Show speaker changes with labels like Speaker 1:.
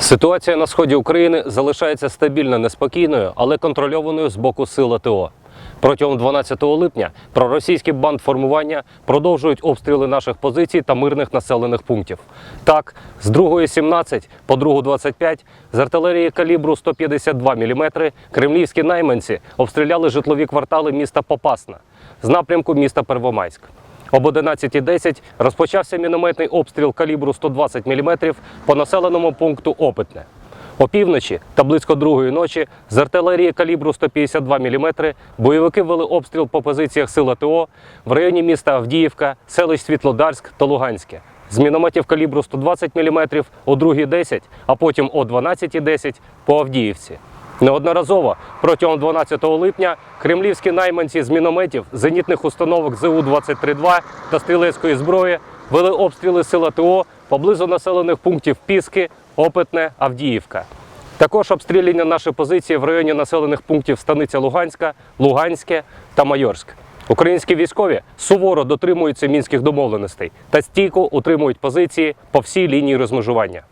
Speaker 1: Ситуація на сході України залишається стабільно неспокійною, але контрольованою з боку сил АТО. Протягом 12 липня проросійські бандформування продовжують обстріли наших позицій та мирних населених пунктів. Так, з 2.17 по 2.25 з артилерії калібру 152 мм кремлівські найманці обстріляли житлові квартали міста Попасна з напрямку міста Первомайськ. Об 11.10 розпочався мінометний обстріл калібру 120 мм по населеному пункту Опитне. Опівночі та близько другої ночі з артилерії калібру 152 мм бойовики вели обстріл по позиціях сил АТО в районі міста Авдіївка, селищ Світлодарськ та Луганське. З мінометів калібру 120 мм о 2.10, а потім о 12.10 по Авдіївці. Неодноразово протягом 12 липня кремлівські найманці з мінометів, зенітних установок ЗУ-23-2 та стрілецької зброї вели обстріли сил АТО поблизу населених пунктів Піски, Опитне, Авдіївка. Також обстріляні наші позиції в районі населених пунктів Станиця Луганська, Луганське та Майорськ. Українські військові суворо дотримуються мінських домовленостей та стійко утримують позиції по всій лінії розмежування.